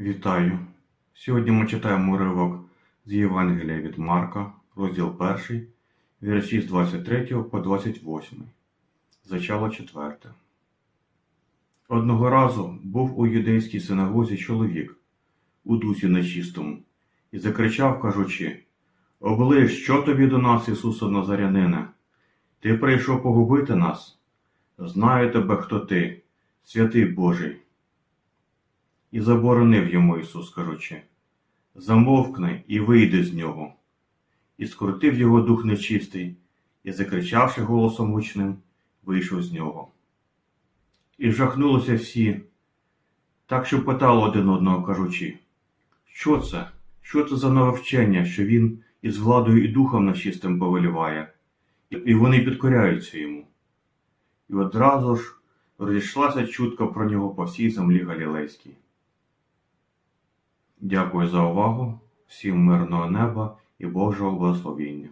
Вітаю! Сьогодні ми читаємо уривок з Євангелія від Марка, розділ 1, вірші з 23 по 28, зачало 4. Одного разу був у юдейській синагозі чоловік у дусі нечистому і закричав, кажучи: Оближ, що тобі до нас, Ісуса Назарянине? Ти прийшов погубити нас? Знаю тебе, хто ти, святий Божий. І заборонив йому Ісус, кажучи, замовкни і вийди з нього. І скрутив його дух нечистий, і, закричавши голосом гучним, вийшов з нього. І жахнулися всі, так що питали один одного, кажучи, що це? Що це за нове вчення, що він із владою і духом нечистим повеліває, і вони підкоряються йому. І одразу ж розійшлася чутка про нього по всій землі Галілейській. Дякую за увагу, всім мирного неба і Божого благословіння.